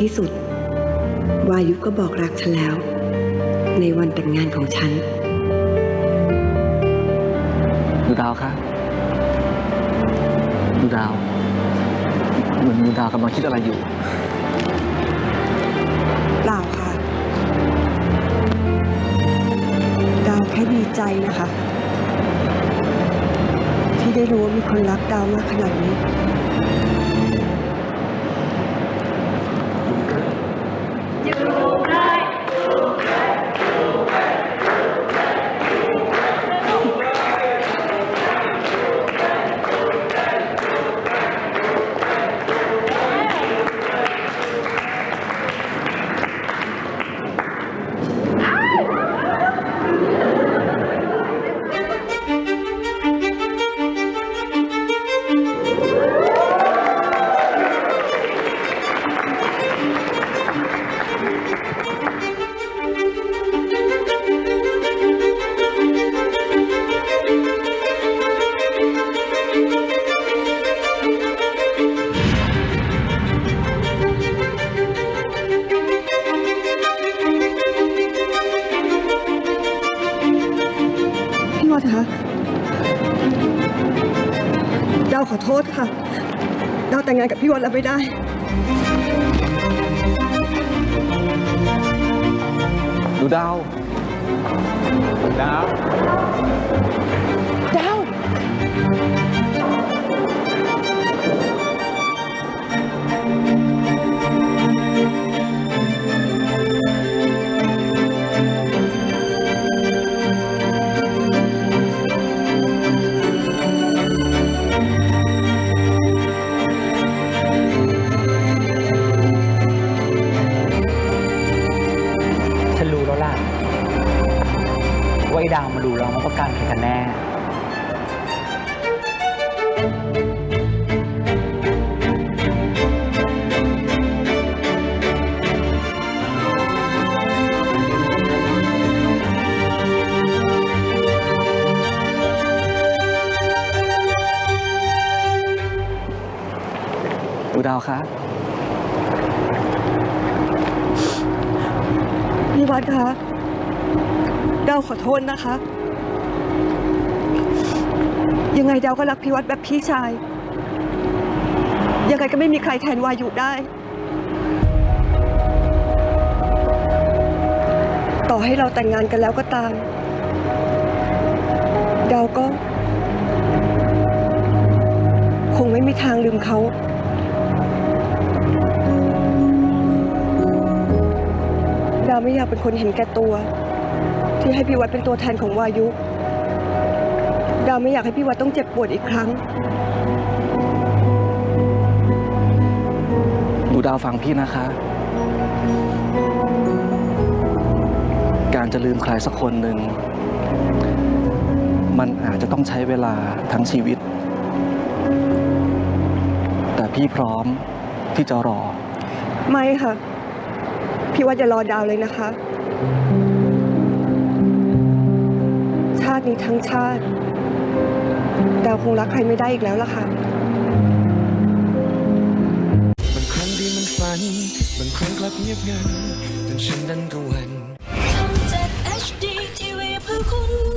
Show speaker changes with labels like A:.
A: ที่สุด วายุก็บอกรักฉันแล้ว ในวันแต่งงานของฉัน
B: ดูดาวคะดูดาวเหมือนดูดาวกำลังคิดอะไรอยู่
A: เปล่าค่ะ ดาวแค่ดีใจนะคะ ที่ได้รู้ว่ามีคนรักดาวมากขนาดนี้ พี่ ขอโทษค่ะ ดาวแต่งงานกับพี่วัดแล้วไม่ได้
B: ดูดาว ดาว
A: ดาว
C: ไอ้ดาวมาดูเรามาประกันใครกันแน่
B: ดูดาวคะ
A: พี่วัดคะ ดาวขอโทษนะคะ ยังไงดาวก็รักพี่วัดแบบพี่ชาย ยังไงก็ไม่มีใครแทนวายุได้ ต่อให้เราแต่งงานกันแล้วก็ตาม ดาวก็ คงไม่มีทางลืมเขาดาวไม่อยากเป็นคนเห็นแก่ตัว ที่ให้พี่วัดเป็นตัวแทนของวายุ ดาวไม่อยากให้พี่วัดต้องเจ็บปวดอีกครั้ง
B: ดูดาวฟังพี่นะคะ การจะลืมใครสักคนหนึ่ง มันอาจจะต้องใช้เวลาทั้งชีวิต แต่พี่พร้อมที่จะรอ
A: ไม่ค่ะ พี่วัดอย่ารอดาวเลยนะคะ ตินี้ทั้งชาติ ดาวคงรักใครไม่ได้อีกแล้วล่ะค่ะ
D: บางครั้งดีมันฝัน บางครั้งกลับเงียบงันจนฉันนั้นก็วัน HD TV เพื่อคุณ